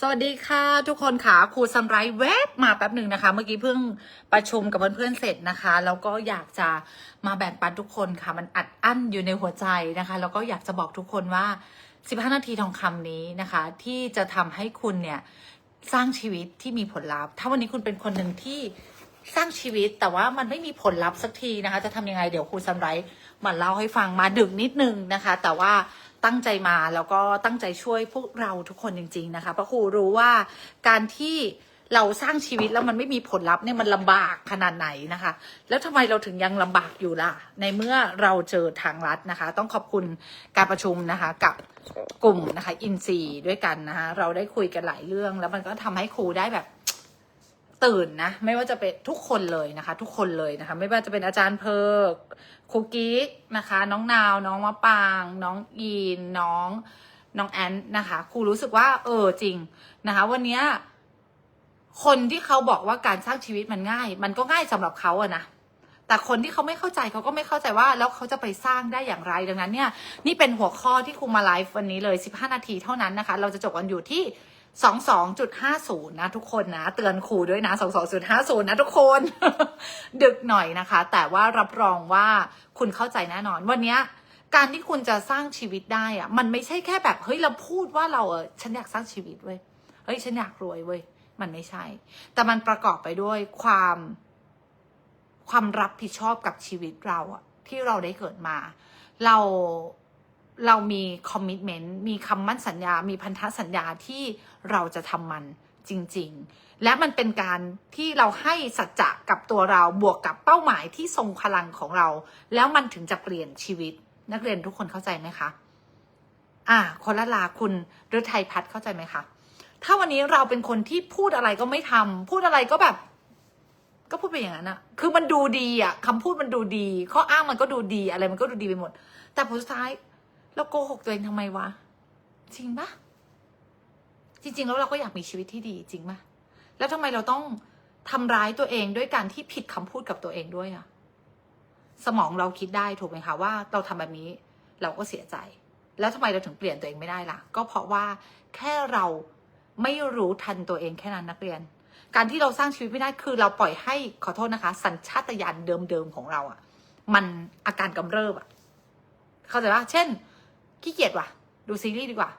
สวัสดีค่ะ ทุกคนค่ะครูซัมไรท์แวบมาแป๊บหนึ่งนะคะ เมื่อกี้เพิ่งประชุมกับเพื่อนๆเสร็จนะคะ แล้วก็อยากจะมาแบ่งปันทุกคนค่ะ มันอัดอั้นอยู่ในหัวใจนะคะ แล้วก็อยากจะบอกทุกคนว่า 15 นาทีทองคำนี้นะคะ ที่จะทำให้คุณเนี่ยสร้างชีวิตที่มีผลลัพธ์ ถ้าวันนี้คุณเป็นคนหนึ่งที่สร้างชีวิตแต่ว่ามันไม่มีผลลัพธ์สักทีนะคะ จะทำยังไงเดี๋ยวครูซัมไรท์มาเล่าให้ฟังมาดึกนิดนึงนะคะ แต่ว่า ตั้งใจมาแล้วก็ตั้งใจช่วยพวกเราทุกคนจริง ๆ นะคะ เพราะครูรู้ว่าการที่เราสร้างชีวิตแล้วมันไม่มีผลลัพธ์เนี่ยมันลำบากขนาดไหนนะคะ แล้วทำไมเราถึงยังลำบากอยู่ล่ะ ในเมื่อเราเจอทางลัดนะคะ ต้องขอบคุณการประชุมนะคะกับกลุ่มนะคะอินซีด้วยกันนะคะเราได้คุยกันหลายเรื่อง แล้วมันก็ทำให้ครูได้แบบ ตื่นนะ ไม่ว่าจะเป็นทุกคนเลยนะคะ ทุกคนเลยนะคะ ไม่ว่าจะเป็นอาจารย์เพิกครูกิ๊กนะคะ น้องนาว น้องมะปาง น้องอีนน้องน้องแอนนะคะครูรู้สึกว่า เออจริงนะคะ วันนี้คนที่เขาบอกว่าการสร้างชีวิตมันง่าย มันก็ง่ายสำหรับเขาอะนะแต่คนที่เขาไม่เข้าใจเขาก็ไม่เข้าใจว่าแล้วเขาจะไปสร้างได้อย่างไรดังนั้นเนี่ย นี่เป็นหัวข้อที่ครูมาไลฟ์วันนี้เลย 15 นาทีเท่านั้นนะคะ เราจะจบกันอยู่ที่ 22.50 นะทุกคนนะ เตือนครูด้วยนะ 22.50 นะทุกคน ดึกหน่อยนะคะ แต่ว่ารับรองว่าคุณเข้าใจแน่นอน วันนี้การที่คุณจะสร้างชีวิตได้อะมันไม่ใช่แค่แบบเฮ้ยเราพูดว่าเราเออฉันอยากสร้างชีวิตเว้ยเฮ้ยฉันอยากรวยเว้ยมันไม่ใช่ แต่มันประกอบไปด้วยความ ความรับผิดชอบกับชีวิตเราอะที่เราได้เกิดมา เรา เรามีคอมมิชเมนต์มีคำมั่นสัญญา มีพันธสัญญาที่เราจะทำมันจริง ๆ และมันเป็นการที่เราให้สัจจะกับตัวเราบวกกับเป้าหมายที่ทรงพลังของเรา แล้วมันถึงจะเปลี่ยนชีวิต นักเรียนทุกคนเข้าใจไหมคะ อ่าคนละลาคุณฤทัยพัฒน์เข้าใจไหมคะ ถ้าวันนี้เราเป็นคนที่พูดอะไรก็ไม่ทำพูดอะไรก็แบบ ก็พูดไปอย่างนั้นอะคือมันดูดีอะคำพูดมันดูดี ข้ออ้างมันก็ดูดีอะไรมันก็ดูดีไปหมด แต่ผลสุดท้าย เราโกหกตัวเองทำไมวะ จริงปะจริง ๆ แล้วเราก็อยากมีชีวิตที่ดีจริงปะแล้วทำไมเราต้องทำร้ายตัวเองด้วยการที่ผิดคำพูดกับตัวเองด้วยอะสมองเราคิดได้ถูกไหมคะว่าเราทำแบบนี้เราก็เสียใจ แล้วทำไมเราถึงเปลี่ยนตัวเองไม่ได้ล่ะ ก็เพราะว่าแค่เราไม่รู้ทันตัวเองแค่นั้นนักเรียน การที่เราสร้างชีวิตไม่ได้คือเราปล่อยให้ขอโทษนะคะ สัญชาตญาณเดิมๆของเราอะ่ะ มันอาการกำเริบอะ่ะ เข้าใจปะเช่น ขี้เกียจว่ะ ดูซีรีส์ดีกว่า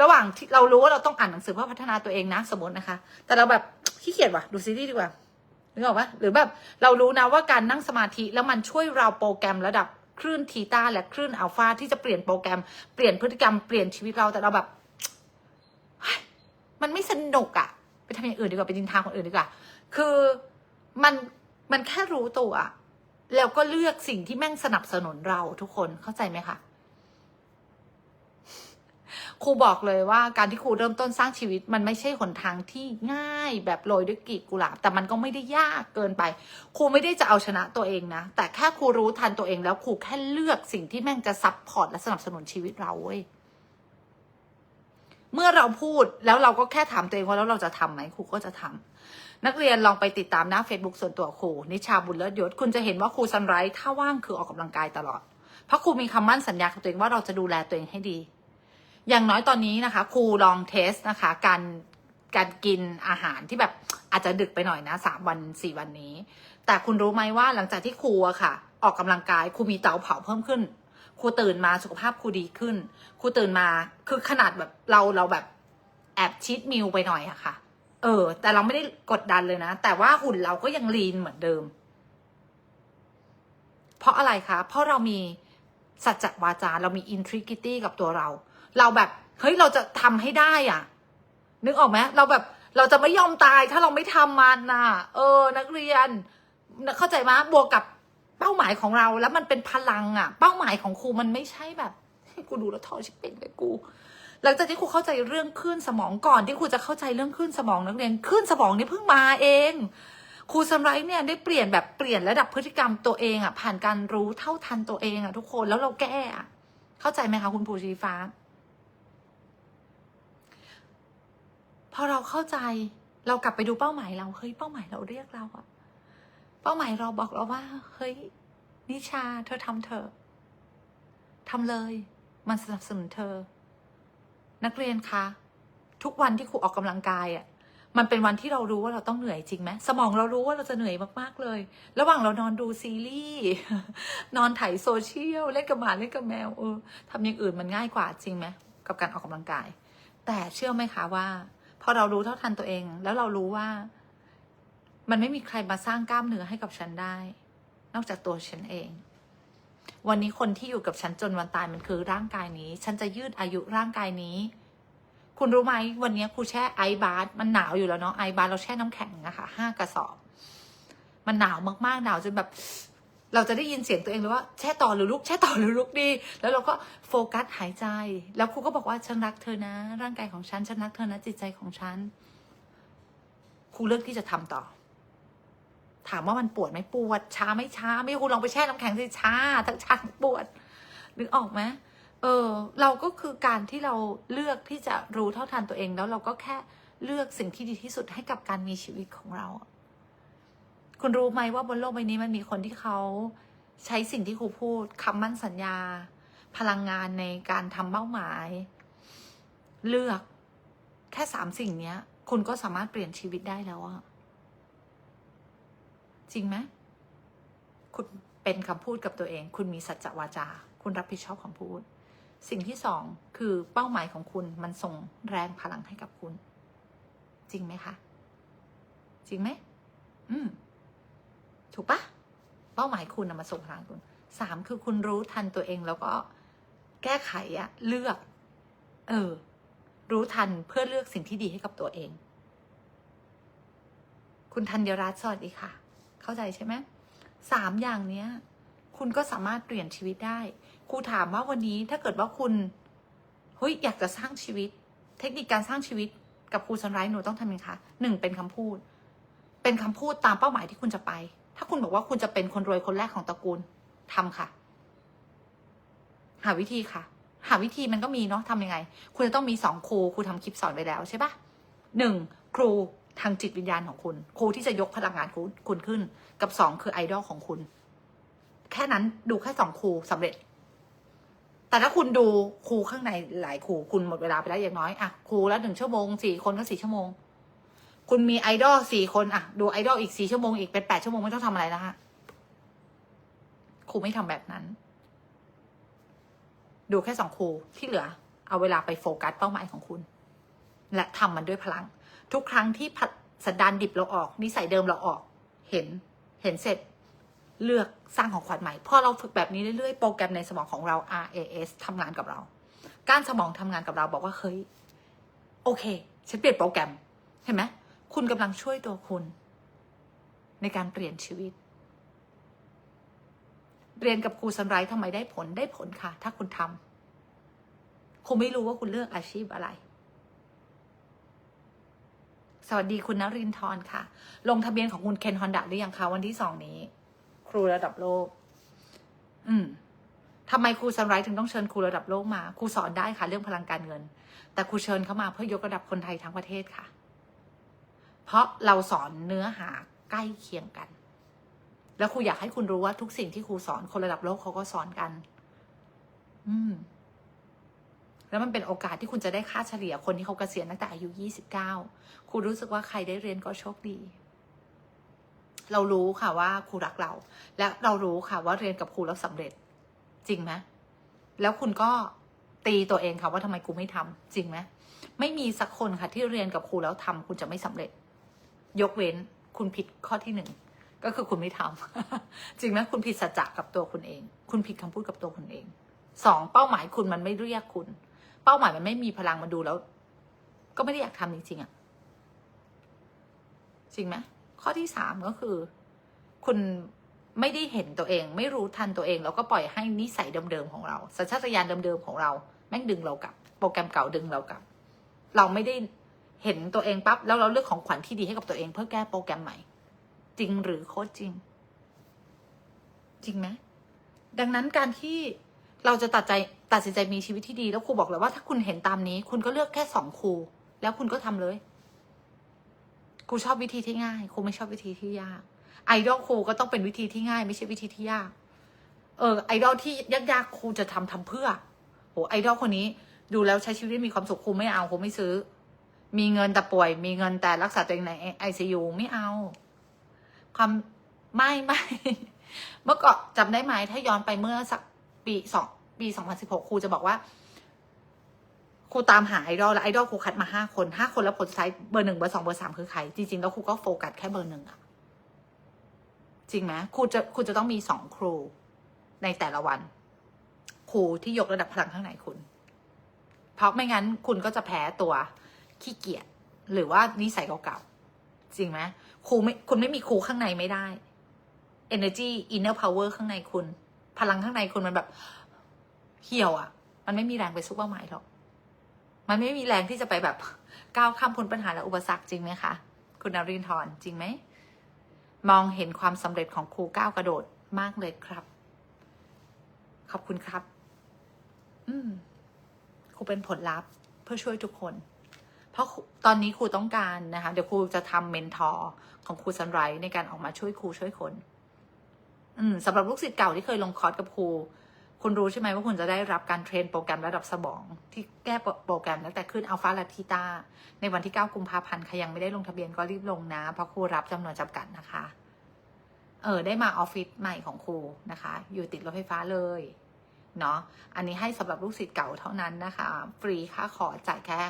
ระหว่างที่เรารู้ว่าเราต้องอ่านหนังสือเพื่อพัฒนาตัวเองนะสมมตินะคะ แต่เราแบบขี้เกียจว่ะ ดูซีรีส์ดีกว่านึกออกปะหรือแบบเรารู้นะว่าการนั่งสมาธิแล้วมันช่วยเราโปรแกรมระดับคลื่นทีตาและคลื่นอัลฟาที่จะเปลี่ยนโปรแกรมเปลี่ยนพฤติกรรมเปลี่ยนชีวิตเราแต่เราแบบ มันไม่สนุกอะไปทำอย่างอื่นดีกว่าไปดินทางคนอื่นดีกว่า คือมันมันแค่รู้ตัวแล้วก็เลือกสิ่งที่แม่งสนับสนุนเราทุกคนเข้าใจไหมคะ ครูบอกเลยว่าการที่ครูเริ่มต้นสร้างชีวิต มันไม่ใช่หนทางที่ง่ายแบบโรยด้วยกีบกุหลาบ แต่มันก็ไม่ได้ยากเกินไป ครูไม่ได้จะเอาชนะตัวเองนะ แต่แค่ครูรู้ทันตัวเองแล้วครูแค่เลือกสิ่งที่แม่งจะซับพอร์ตและสนับสนุนชีวิตเราเว้ยเมื่อเราพูดแล้วเราก็แค่ถามตัวเองว่าแล้วเราจะทำไหมครูก็จะทำนักเรียนลองไปติดตามหน้า Facebook ส่วนตัวครูนิชาบุญเลิศยศคุณจะเห็นว่าครูซันไรท์ถ้าว่างคือออกกำลังกายตลอด เพราะครูมีคำมั่นสัญญากับตัวเองว่าเราจะดูแลตัวเองให้ดี อย่างน้อยตอนนี้นะคะครูลองเทสนะคะ การการกินอาหารที่แบบอาจจะดึกไปหน่อยนะสามวันสี่วันนี้ แต่คุณรู้ไหมว่าหลังจากที่ครูอะค่ะ ออกกำลังกายครูมีเตาเผาเพิ่มขึ้นครูตื่นมาสุขภาพครูดีขึ้นครูตื่นมาคือขนาดแบบเราเราแบบแอบชีตมิลไปหน่อยอะค่ะ เออ แต่เราไม่ได้กดดันเลยนะ แต่ว่าหุ่นเราก็ยังลีนเหมือนเดิม เพราะอะไรคะ เพราะเรามีสัจจวาจาเรามีอินทริกิตี้กับตัวเรา เราแบบเฮ้ยเราจะทำให้ได้อะ นึกออกไหมเราแบบเราจะไม่ยอมตายถ้าเราไม่ทำมันนะเออ นักเรียนเข้าใจไหมบวกกับเป้าหมายของเราแล้วมันเป็นพลังอะ เป้าหมายของครูมันไม่ใช่แบบกูดูแล้วท้อชิบเป็นเลยกู หลังจากที่ครูเข้าใจเรื่องคลื่นสมองก่อนที่ครูจะเข้าใจเรื่องคลื่นสมองนักเรียนคลื่นสมองนี่เพิ่งมาเองครูซัมไรท์เนี่ยได้เปลี่ยนแบบเปลี่ยนระดับพฤติกรรมตัวเองอะผ่านการรู้เท่าทันตัวเองอะทุกคนแล้วเราแก้อะเข้าใจไหมคะคุณภูชีฟ้า อเราเข้าใจเรากลับไปดูเป้าหมายเราเฮ้ยเป้าหมายเราเรียกเราอะเป้าหมายเราบอกเราว่า เฮ้ย นิชา เธอทำเถอะทำเลย มันสนับสนุนเธอ นักเรียนคะทุกวันที่ครูออกกำลังกายอะ่ะ มันเป็นวันที่เรารู้ว่าเราต้องเหนื่อยจริงไหมสมองเรารู้ว่าเราจะเหนื่อยมากๆเลย ระหว่างเรานอนดูซีรีส์นอนถ่ายโซเชียลเล่นกับหมาเล่นกับแมวเออทำอย่างอื่นมันง่ายกว่าจริงไหมกับการออกกำลังกาย แต่เชื่อไหมคะว่า อเรารู้เท่าทันตัวเอง แล้วเรารู้ว่า มันไม่มีใครมาสร้างกล้ามเนื้อให้กับฉันได้ นอกจากตัวฉันเอง วันนี้คนที่อยู่กับฉันจนวันตายมันคือร่างกายนี้ ฉันจะยืดอายุร่างกายนี้ คุณรู้ไหมวันนี้ครูแช่ไอบาร์มันหนาวอยู่แล้วเนาะไอบาร์เราแช่น้ำแข็งนะคะห้ากระสอบ มันหนาวมากๆหนาวจนแบบ เราจะได้ยินเสียงตัวเองเลยว่าแช่ต่อหรือลุกแช่ต่อหรือลุกดี แล้วเราก็โฟกัสหายใจ แล้วครูก็บอกว่าฉันรักเธอนะ ร่างกายของฉันฉันรักเธอนะจิตใจของฉันครูเลือกที่จะทำต่อ ถามว่ามันปวดไหมปวดช้าไม่ช้า ไม่คุณลองไปแช่น้ำแข็งสิช้าทั้งช้าทั้งปวดนึกออกไหมเออ เราก็คือการที่เราเลือกที่จะรู้เท่าทันตัวเอง แล้วเราก็แค่เลือกสิ่งที่ดีที่สุดให้กับการมีชีวิตของเรา คุณรู้ไหมว่าบนโลกใบนี้มันมีคนที่เขาใช้สิ่งที่ครูพูดคำมั่นสัญญา พลังงานในการทำเป้าหมาย เลือกแค่สามสิ่งเนี้ยคุณก็สามารถเปลี่ยนชีวิตได้แล้วอะจริงไหมคุณเป็นคำพูดกับตัวเอง คุณมีสัจจวาจา คุณรับผิดชอบคำพูด สิ่งที่สองคือเป้าหมายของคุณมันส่งแรงพลังให้กับคุณ จริงไหมคะ จริงไหมอืม ถูกปะเป้าหมายคุณนะมาส่งพลังคุณสามคือคุณรู้ทันตัวเองแล้วก็แก้ไขอะเลือก เออ รู้ทันเพื่อเลือกสิ่งที่ดีให้กับตัวเอง คุณธัญรัตน์สวัสดีค่ะ เข้าใจใช่ไหมสามอย่างเนี้ย คุณก็สามารถเปลี่ยนชีวิตได้ ครูถามว่าวันนี้ถ้าเกิดว่าคุณเฮ้ยอยากจะสร้างชีวิต เทคนิคการสร้างชีวิตกับครูสันไรหนูต้องทำยังไงคะหนึ่งเป็นคำพูด เป็นคำพูดตามเป้าหมายที่คุณจะไป ถ้าคุณบอกว่าคุณจะเป็นคนรวยคนแรกของตระกูลทำค่ะ หาวิธีค่ะ หาวิธีมันก็มีเนาะทำยังไง คุณจะต้องมีสองครูครูทำคลิปสอนไปแล้วใช่ปะหนึ่งครูทางจิตวิญญาณของคุณ ครูที่จะยกพลังงานคุณคุณขึ้น กับสองคือไอดอลของคุณ แค่นั้นดูแค่สองครูสำเร็จ แต่ถ้าคุณดูครูข้างในหลายครูคุณหมดเวลาไปแล้วอย่างน้อยอะครูละหนึ่งชั่วโมงสี่คนก็สี่ชั่วโมง คุณมีไอดอลสี่คนอะดูไอดอลอีกสี่ชั่วโมงอีกเป็นแปดชั่วโมงไม่ต้องทำอะไรนะคะครูไม่ทำแบบนั้น ดูแค่สองครูที่เหลือ เอาเวลาไปโฟกัสเป้าหมายของคุณ และทำมันด้วยพลัง ทุกครั้งที่พัดสันดานดิบเราออก นิสัยเดิมเราออก เห็น เห็นเสร็จ เลือกสร้างของขวัญใหม่พอเราฝึกแบบนี้เรื่อยๆ โปรแกรมในสมองของเรา RAS ทำงานกับเรา การสมองทำงานกับเราบอกว่าเฮ้ยโอเค ฉันเปลี่ยนโปรแกรมเห็นไหม คุณกำลังช่วยตัวคุณ ในการเปลี่ยนชีวิต เรียนกับครูสันไรทำไมได้ผลได้ผลค่ะ ถ้าคุณทำคุณไม่รู้ว่าคุณเลือกอาชีพอะไร สวัสดีคุณนรินทร์ค่ะ ลงทะเบียนของคุณเคนฮอนดะหรือยังคะวันที่สองนี้ ครูระดับโลก อืมทำไมครูซันไรถึงต้องเชิญครูระดับโลกมา ครูสอนได้ค่ะ เรื่องพลังการเงิน แต่ครูเชิญเขามาเพื่อยกระดับคนไทยทั้งประเทศค่ะ เพราะเราสอนเนื้อหาใกล้เคียงกัน แล้วครูอยากให้คุณรู้ว่าทุกสิ่งที่ครูสอนคนระดับโลกเขาก็สอนกัน อืม แล้วมันเป็นโอกาสที่คุณจะได้ค่าเฉลี่ยคนที่เขาเกษียณตั้งแต่อายุยี่สิบเก้าครูรู้สึกว่าใครได้เรียนก็โชคดี เรารู้ค่ะว่าครูรักเรา และเรารู้ค่ะว่าเรียนกับครูแล้วสำเร็จ จริงไหมแล้วคุณก็ตีตัวเองค่ะว่าทำไมครูไม่ทำจริงไหมไม่มีสักคนค่ะที่เรียนกับครูแล้วทำคุณจะไม่สำเร็จ ยกเว้นคุณผิดข้อที่หนึ่งก็คือคุณไม่ทำจริงไหมคุณผิดสัจจะกับตัวคุณเอง คุณผิดคำพูดกับตัวคุณเองสองเป้าหมายคุณมันไม่เรียกคุณ เป้าหมายมันไม่มีพลังมันดูแล้ว ก็ไม่ได้อยากทำจริงๆอะจริงไหมข้อที่สามก็คือ คุณไม่ได้เห็นตัวเอง ไม่รู้ทันตัวเอง แล้วก็ปล่อยให้นิสัยเดิมๆของเราสัญชาตญาณเดิมๆของเรา แม่งดึงเรากลับ โปรแกรมเก่าดึงเรากลับ เราไม่ได้ เห็นตัวเองปั๊บแล้วเราเลือกของขวัญที่ดีให้กับตัวเองเพื่อแก้โปรแกรมใหม่ จริงหรือโคตรจริง จริงไหมดังนั้นการที่เราจะตัดใจตัดสินใจมีชีวิตที่ดีแล้วครูบอกเลยว่าถ้าคุณเห็นตามนี้ คุณก็เลือกแค่สองครูแล้วคุณก็ทำเลยครูชอบวิธีที่ง่ายครูไม่ชอบวิธีที่ยากไอดอลครูก็ต้องเป็นวิธีที่ง่าย ไม่ใช่วิธีที่ยาก เออ ไอดอลที่ยากๆครูจะทำทำเพื่อโหไอดอลคนนี้ ดูแล้วใช้ชีวิตมีความสุขครูไม่เอาครูไม่ซื้อ มีเงินแต่ป่วย มีเงินแต่รักษาตัวเองในไอซียูไม่เอา ความไม่ไม่เมื่อก่อนจำได้ไหมถ้าย้อนไปเมื่อสักปีสองปีสองพันสิบหกครูจะบอกว่าครูตามหาไอดอลแล้วไอดอลครูคัดมาห้าคนห้าคนแล้วผลสุดท้ายเบอร์หนึ่งเบอร์สองเบอร์สามคือใคร จริงๆ แล้วครูก็โฟกัสแค่เบอร์หนึ่งอะจริงไหมครูจะครูจะต้องมีสองครูในแต่ละวัน ครูที่ยกระดับพลังข้างในคุณ เพราะไม่งั้นคุณก็จะแพ้ตัว ขี้เกียจหรือว่านิสัยเก่าๆ จริงไหมครูไม่คุณไม่มีครูข้างในไม่ได้ energy inner power ข้างในคุณ พลังข้างในคุณมันแบบ เหี่ยวอะ่ะ มันไม่มีแรงไปสู้เป้าหมายหรอก มันไม่มีแรงที่จะไปแบบก้าวข้ามพ้นปัญหาและอุปสรรคจริงไหมคะ คุณนรินทร์จริงไหม มองเห็นความสำเร็จของครูก้าวกระโดดมากเลยครับ ขอบคุณครับ อืมครูเป็นผลลัพธ์เพื่อช่วยทุกคน ราะตอนนี้ครูต้องการนะคะ เดี๋ยวครูจะทำเมนทอร์ของครูซันไรในการออกมาช่วยครูช่วยคน อืมสำหรับลูกศิษย์เก่าที่เคยลงคอร์สกับครู คุณรู้ใช่ไหมว่าคุณจะได้รับการเทรนโปรแกรมระดับสมอง ที่แก้โปรแกรมตั้งแต่ขึ้นอัลฟาและทีตาในวันที่ 9 กุมภาพันธ์ใครยังไม่ได้ลงทะเบียนก็รีบลงนะ เพราะครูรับจำนวนจำกัดนะคะ เออ ได้มาออฟฟิศใหม่ของครูนะคะ อยู่ติดรถไฟฟ้าเลย เนาะอันนี้ให้สำหรับลูกศิษย์เก่าเท่านั้นนะคะ ฟรีค่าขอจ่ายแค่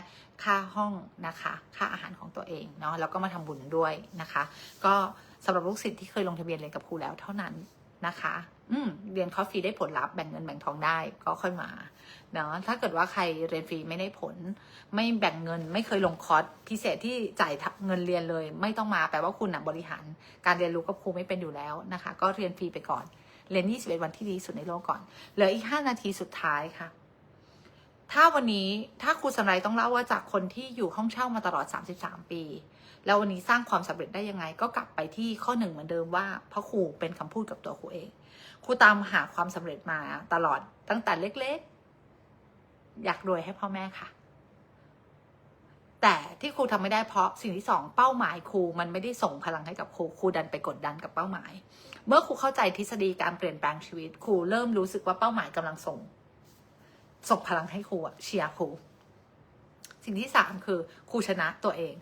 ค่าห้องนะคะ ค่าอาหารของตัวเองเนาะแล้วก็มาทำบุญด้วยนะคะ ก็สำหรับลูกศิษย์ที่เคยลงทะเบียนเรียนกับครูแล้วเท่านั้นนะคะ อืม เรียนคอร์สฟรีได้ผลลัพธ์แบ่งเงินแบ่งทองได้ก็ค่อยมา เนาะ ถ้าเกิดว่าใครเรียนฟรีไม่ได้ผล ไม่แบ่งเงิน ไม่เคยลงคอร์สพิเศษที่จ่ายเงินเรียนเลย ไม่ต้องมาแปลว่าคุณนะบริหาร การเรียนรู้กับครูไม่เป็นอยู่แล้วนะคะ ก็เรียนฟรีไปก่อน เรียน21 วันที่ดีที่สุดในโลกก่อน เหลืออีก 5 นาทีสุดท้ายค่ะ ถ้าวันนี้ถ้าครูสำไรต้องเล่าว่าจากคนที่อยู่ห้องเช่ามาตลอด 33 ปี แล้ววันนี้สร้างความสำเร็จได้ยังไง ก็กลับไปที่ข้อหนึ่งเหมือนเดิมว่าเพราะครูเป็นคำพูดกับตัวครูเองครูตามหาความสำเร็จมาตลอดตั้งแต่เล็กๆ อยากรวยให้พ่อแม่ค่ะ แต่ที่ครูทำไม่ได้เพราะสิ่งที่สองเป้าหมายครูมันไม่ได้ส่งพลังให้กับครูครูดันไปกดดันกับเป้าหมาย เมื่อครูเข้าใจทฤษฎีการเปลี่ยนแปลงชีวิตครูเริ่มรู้สึกว่าเป้าหมายกำลังส่งส่งพลังให้ครูอะเชียร์ครูสิ่งที่สามคือครูชนะตัวเอง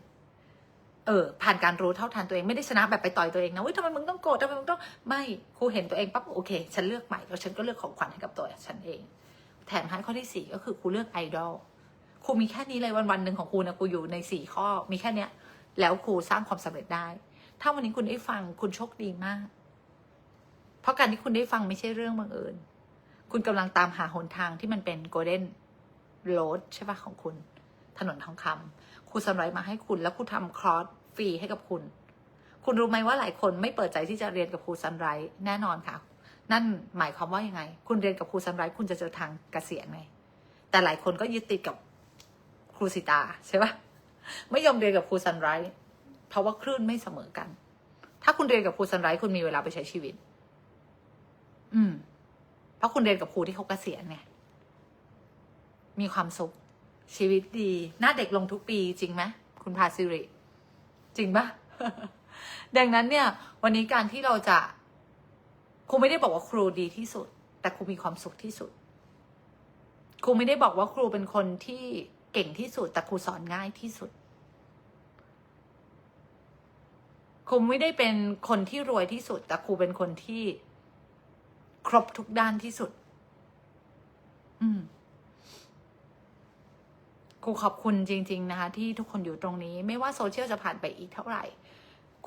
เออ ผ่านการรู้เท่าทันตัวเองไม่ได้ชนะแบบไปต่อยตัวเองนะเว้ยทำไมมึงต้องโกรธทำไมมึงต้องไม่ครูเห็นตัวเองปั๊บโอเค ฉันเลือกใหม่แล้วฉันก็เลือกของขวัญให้กับตัวฉันเอง แถมให้ข้อที่สี่ก็คือครูเลือกไอดอลครูมีแค่นี้เลยวันวันๆหนึ่งของครูนะครูอยู่ในสี่ข้อมีแค่เนี้ย แล้วครูสร้างความสำเร็จได้ ถ้าวันนี้คุณได้ฟังคุณโชคดีมาก ราะการที่คุณได้ฟังไม่ใช่เรื่องบังเอิญ คุณกำลังตามหาหนทางที่มันเป็นโกลเด้นโรดใช่ปะของคุณ ถนนทองคำครูสไลด์มาให้คุณแล้วครูทำคอร์สฟรีให้กับคุณ คุณรู้ไหมว่าหลายคนไม่เปิดใจที่จะเรียนกับครูซันไรแน่นอนค่ะ นั่นหมายความว่ายังไง คุณเรียนกับครูซันไรคุณจะเจอทางเกษียณไง แต่หลายคนก็ยึดติดกับครูสิตาใช่ปะไม่ยอมเรียนกับครูซันไรเพราะว่าคลื่นไม่เสมอกัน ถ้าคุณเรียนกับครูซันไรคุณมีเวลาไปใช้ชีวิต อืม เพราะคุณเรียนกับครูที่เขาเกษียณไงมีความสุข ชีวิตดี หน้าเด็กลงทุกปีจริงไหมคุณพาซิริ จริงปะดังนั้นเนี่ย วันนี้การที่เราจะครูไม่ได้บอกว่าครูดีที่สุด แต่ครูมีความสุขที่สุด ครูไม่ได้บอกว่าครูเป็นคนที่เก่งที่สุด แต่ครูสอนง่ายที่สุด ครูไม่ได้เป็นคนที่รวยที่สุด แต่ครูเป็นคนที่ ครบทุกด้านที่สุด อืมครูขอบคุณจริง ๆ นะคะ ที่ทุกคนอยู่ตรงนี้ ไม่ว่าโซเชียลจะผ่านไปอีกเท่าไหร่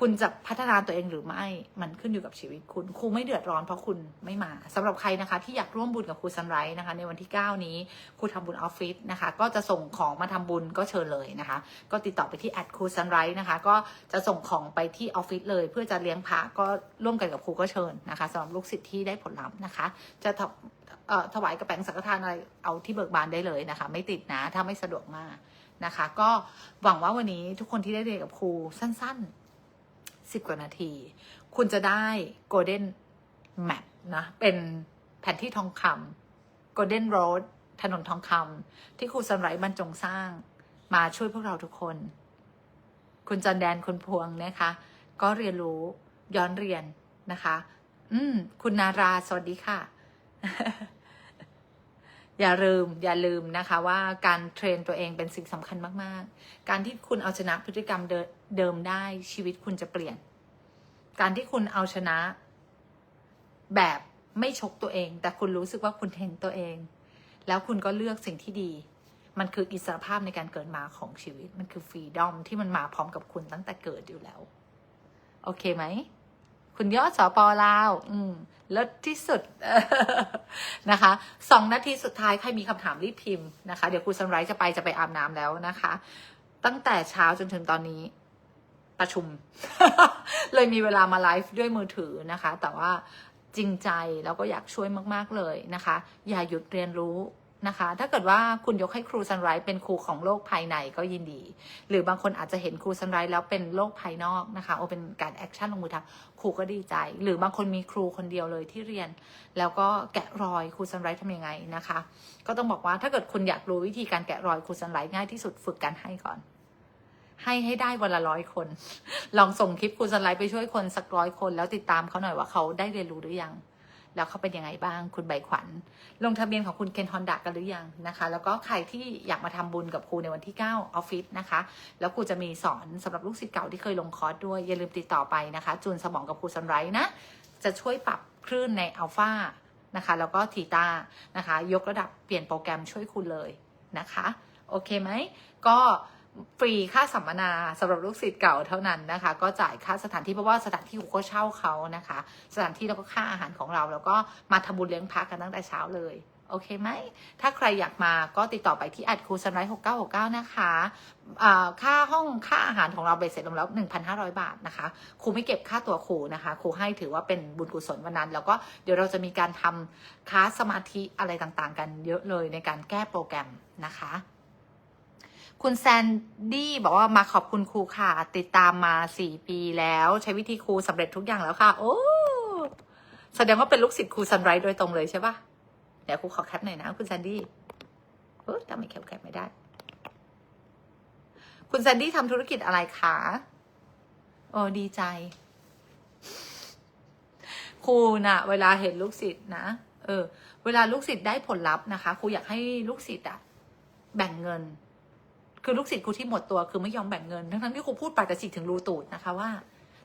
คุณจะพัฒนาตัวเองหรือไม่ มันขึ้นอยู่กับชีวิตคุณ ครูไม่เดือดร้อนเพราะคุณไม่มาสำหรับใครนะคะ ที่อยากร่วมบุญกับครูซันไรท์นะคะ ในวันที่ 9 นี้ ครูทำบุญออฟฟิศนะคะ ก็จะส่งของมาทำบุญก็เชิญเลยนะคะ ก็ติดต่อไปที่แอดครูซันไรท์นะคะ ก็จะส่งของไปที่ออฟฟิศเลย เพื่อจะเลี้ยงพระก็ร่วมกันกับครูก็เชิญนะคะสำหรับลูกศิษย์ที่ได้ผลลัพธ์นะคะ จะถวายกระแปงสังฆทานอะไรเอาที่เบิกบานได้เลยนะคะ ไม่ติดนะ ถ้าไม่สะดวกมากนะคะ ก็หวังว่าวันนี้ทุกคนที่ได้เรียนกับครูสั้น ๆ สิบกว่านาที คุณจะได้ Golden Map นะ เป็นแผนที่ทองคำ Golden Road ถนนทองคำที่ครูสันไรบรรจงสร้างมาช่วยพวกเราทุกคน คุณจันแดนคุณพวงนะคะ ก็เรียนรู้ย้อนเรียนนะคะ อืม คุณนารา สวัสดีค่ะ อย่าลืมอย่าลืมนะคะว่าการเทรนตัวเองเป็นสิ่งสำคัญมาก ๆ การที่คุณเอาชนะพฤติกรรมเดิเดิมได้ชีวิตคุณจะเปลี่ยน การที่คุณเอาชนะ แบบไม่ชกตัวเอง แต่คุณรู้สึกว่าคุณเห็นตัวเอง แล้วคุณก็เลือกสิ่งที่ดี มันคืออิสรภาพในการเกิดมาของชีวิต มันคือฟรีดอมที่มันมาพร้อมกับคุณตั้งแต่เกิดอยู่แล้ว โอเคไหม คุณยอดสอปอลาว อืมเลิศที่สุดนะคะสองนาทีสุดท้ายใครมีคำถามรีบพิมพ์นะคะ เดี๋ยวครูซันไรส์จะไปจะไปอาบน้ำแล้วนะคะ ตั้งแต่เช้าจนถึงตอนนี้ประชุม เลยมีเวลามาไลฟ์ด้วยมือถือนะคะ แต่ว่าจริงใจแล้วก็อยากช่วยมาก ๆ เลยนะคะ อย่าหยุดเรียนรู้ นะคะ ถ้าเกิดว่าคุณยกให้ครูซันไรส์เป็นครูของโลกภายในก็ยินดี หรือบางคนอาจจะเห็นครูซันไรส์แล้วเป็นโลกภายนอกนะคะ โอเป็นการแอคชั่นลงมือทำครูก็ดีใจ หรือบางคนมีครูคนเดียวเลยที่เรียน แล้วก็แกะรอยครูซันไรส์ทำยังไงนะคะ ก็ต้องบอกว่าถ้าเกิดคุณอยากรู้วิธีการแกะรอยครูซันไรส์ง่ายที่สุดฝึกการให้ก่อน ให้ให้ได้วันละร้อยคน ลองส่งคลิปครูสไลด์ไปช่วยคนสักร้อยคน แล้วติดตามเขาหน่อยว่าเขาได้เรียนรู้หรือยัง แล้วเขาเป็นยังไงบ้างคุณใบขวัญ ลงทะเบียนของคุณเคนฮอนดะกันหรือยังนะคะ แล้วก็ใครที่อยากมาทำบุญกับครูในวันที่ 9 ออฟฟิศนะคะ แล้วครูจะมีสอนสำหรับลูกศิษย์เก่าที่เคยลงคอร์สด้วย อย่าลืมติดต่อไปนะคะ จูนสมองกับครูซันไรนะ จะช่วยปรับคลื่นในอัลฟานะคะแล้วก็ทีตานะคะ ยกระดับเปลี่ยนโปรแกรมช่วยคุณเลยนะคะ โอเคไหมก็ ฟรีค่าสัมมนาสำหรับลูกศิษย์เก่าเท่านั้นนะคะ ก็จ่ายค่าสถานที่เพราะว่าสถานที่ครูก็เช่าเขานะคะ สถานที่แล้วก็ค่าอาหารของเรา แล้วก็มาทำบุญเลี้ยงพักกันตั้งแต่เช้าเลยโอเคไหม ถ้าใครอยากมาก็ติดต่อไปที่แอดครูซันไรหกเก้าหกเก้านะคะค่าห้องค่าอาหารของเราเบ็ดเสร็จรวมแล้ว1,500บาทนะคะ ครูไม่เก็บค่าตัวครูนะคะ ครูให้ถือว่าเป็นบุญกุศลวันนั้น แล้วก็เดี๋ยวเราจะมีการทำคลาสสมาธิอะไรต่างๆ กันเยอะเลยในการแก้โปรแกรมนะคะ คุณแซนดี้บอกว่ามาขอบคุณครูค่ะ ติดตามมาสี่ปีแล้ว ใช้วิธีครูสำเร็จทุกอย่างแล้วค่ะ โอ้แสดงว่าเป็นลูกศิษย์ครูซันไรส์โดยตรงเลยใช่ปะเดี๋ยวครูขอแคปหน่อยนะ คุณแซนดี้เออทำไมแคปแคปไม่ได้ คุณแซนดี้ทำธุรกิจอะไรคะโอ้ดีใจครูน่ะเวลาเห็นลูกศิษย์นะเออ เวลาลูกศิษย์ได้ผลลัพธ์นะคะครูอยากให้ลูกศิษย์อะแบ่งเงิน คือลูกศิษย์ครูที่หมดตัวคือไม่ยอมแบ่งเงิน ทั้งๆที่ครูพูดปากแต่ฉีกถึงรูตูดนะคะว่า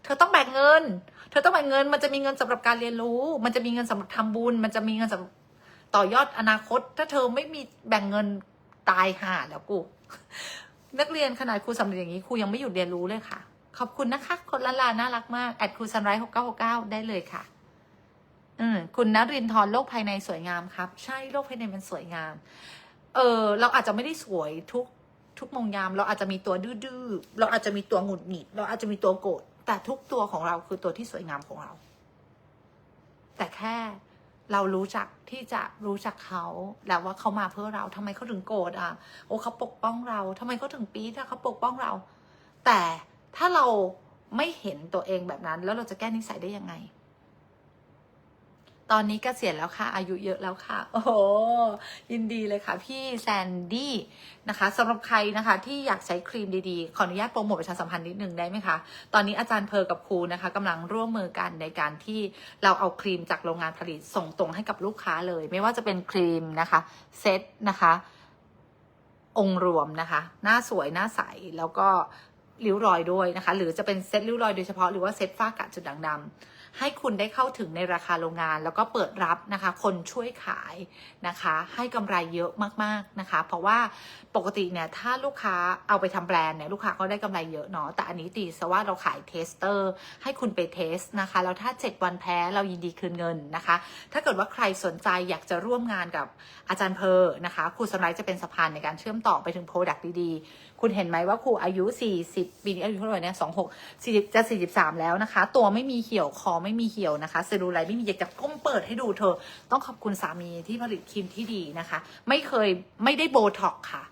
เธอต้องแบ่งเงิน เธอต้องแบ่งเงิน มันจะมีเงินสำหรับการเรียนรู้ มันจะมีเงินสำหรับทำบุญ มันจะมีเงินสำหรับต่อยอดอนาคต ถ้าเธอไม่มีแบ่งเงินตายห่าแล้วกู นักเรียนขนาดครูสำเร็จอย่างนี้ครูยังไม่หยุดเรียนรู้เลยค่ะ ขอบคุณนะคะ คนละลาน่ารักมากแอดครูซันไรหกเก้าหกเก้าได้เลยค่ะอืมคุณนรินทร์โลกภายในสวยงามครับ ใช่โลกภายในมันสวยงาม เออเราอาจจะไม่ได้สวยทุก ทุกมงยามเราอาจจะมีตัวดื้อๆเราอาจจะมีตัวหงุดหงิด เราอาจจะมีตัวโกรธแต่ทุกตัวของเราคือตัวที่สวยงามของเรา แต่แค่เรารู้จักที่จะรู้จักเขาแล้วว่าเขามาเพื่อเราทำไมเขาถึงโกรธอะ โอ้เขาปกป้องเราทำไมเขาถึงปี๊ดถ้าเขาปกป้องเรา แต่ถ้าเราไม่เห็นตัวเองแบบนั้น แล้วเราจะแก้นิสัยได้ยังไง ตอนนี้กเกษียณแล้วค่ะ อายุเยอะแล้วค่ะ โอ้โหยินดีเลยค่ะ พี่แซนดี้นะคะสำหรับใครนะคะ ที่อยากใช้ครีมดีๆ ขออนุญาตโปรโมทประชาสัมพันธ์นิดนึงได้ไหมคะ ตอนนี้อาจารย์เพอร์กับครูนะคะกำลังร่วมมือกันในการที่เราเอาครีมจากโรงงานผลิตส่งตรงให้กับลูกค้าเลย ไม่ว่าจะเป็นครีมนะคะเซตนะคะ องค์รวมนะคะ หน้าสวยหน้าใสแล้วก็ริ้วรอยด้วยนะคะ หรือจะเป็นเซตริ้วรอยโดยเฉพาะหรือว่าเซตฝ้ากระจุดด่างดำ ให้คุณได้เข้าถึงในราคาโรงงาน แล้วก็เปิดรับนะคะ คนช่วยขายนะคะ ให้กำไรเยอะมากๆนะคะ เพราะว่าปกติเนี่ยถ้าลูกค้าเอาไปทำแบรนด์เนี่ยลูกค้าก็ได้กำไรเยอะเนาะแต่อันนี้ตีซะว่าเราขายเทสเตอร์ให้คุณไปเทสนะคะแล้วถ้า 7 วันแพ้เรายินดีคืนเงินนะคะ ถ้าเกิดว่าใครสนใจอยากจะร่วมงานกับอาจารย์เพอร์นะคะครูสไลด์จะเป็นสะพานในการเชื่อมต่อไปถึงโปรดักต์ดีๆคุณเห็นไหมว่าครูอายุ 40 ปีนี้อายุเท่าไหร่เนี่ย26 40จะ43แล้วนะคะ ตัวไม่มีเหี่ยวคอไม่มีเหี่ยวนะคะเซลลูไลท์ไม่มีอยากจะก้มเปิดให้ดูเธอ ต้องขอบคุณสามีที่ผลิตครีมที่ดีนะคะ ไม่เคยไม่ได้โบท็อกค่ะ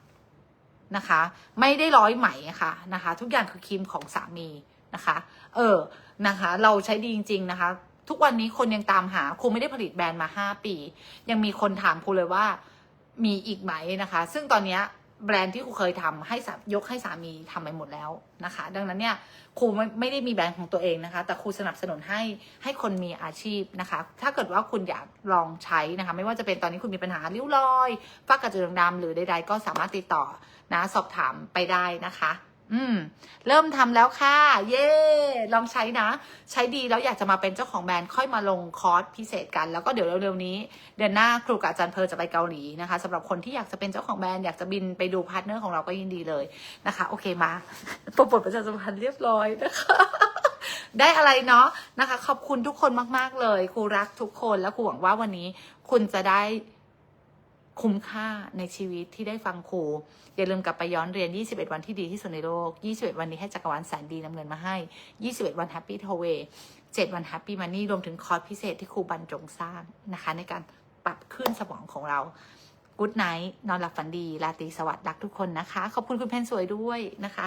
นะคะ ไม่ได้ร้อยไหมค่ะนะคะ ทุกอย่างคือครีมของสามีนะคะ เออนะคะ เราใช้ดีจริง ๆ นะคะทุกวันนี้คนยังตามหาครูไม่ได้ผลิตแบรนด์มาห้าปี ยังมีคนถามครูเลยว่ามีอีกไหมนะคะ ซึ่งตอนเนี้ย แบรนด์ที่ครูเคยทำให้ยกให้สามีทำไปหมดแล้วนะคะ ดังนั้นเนี่ยครูไม่ไม่ได้มีแบรนด์ของตัวเองนะคะ แต่ครูสนับสนุนให้ให้คนมีอาชีพนะคะ ถ้าเกิดว่าคุณอยากลองใช้นะคะ ไม่ว่าจะเป็นตอนนี้คุณมีปัญหาริ้วรอยฟ้ากระจุดดำดำหรือใดๆก็สามารถติดต่อนะสอบถามไปได้นะคะ อืม เริ่มทำแล้วค่ะ เย่ลองใช้นะ ใช้ดีแล้วอยากจะมาเป็นเจ้าของแบรนด์ค่อยมาลงคอร์สพิเศษกัน แล้วก็เดี๋ยวเร็วๆนี้ เดือนหน้าครูกับอาจารย์เพร์จะไปเกาหลีนะคะสำหรับคนที่อยากจะเป็นเจ้าของแบรนด์อยากจะบินไปดูพาร์ทเนอร์ของเราก็ยินดีเลยนะคะ โอเคมาโปรโมทประชาสัมพันธ์เรียบร้อยนะคะได้อะไรเนาะนะคะ ขอบคุณทุกคนมาก ๆ เลย ครูรักทุกคนแล้วครูหวังว่าวันนี้คุณจะได้ คุ้มค่าในชีวิตที่ได้ฟังครู อย่าลืมกลับไปย้อนเรียน 21 วันที่ดีที่สุดในโลก 21 วันนี้ให้จักรวาลแสนดีนำเงินมาให้ 21 วัน Happy t o w a y 7วัน Happy Money รวมถึงคอร์สพิเศษที่ครูบรรจงสร้างนะคะ ในการปรับขึ้นสมองของเรา Good night นอนหลับฝันดีราตรีสวัสดิ์รักทุกคนนะคะ ขอบคุณคุณเพนสวยด้วยนะคะ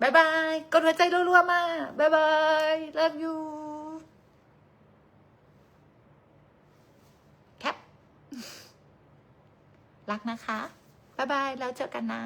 บายบายกดหัวใจรัวๆมาบายบาย love you แคป รักนะคะ บ๊ายบาย แล้วเจอกันนะ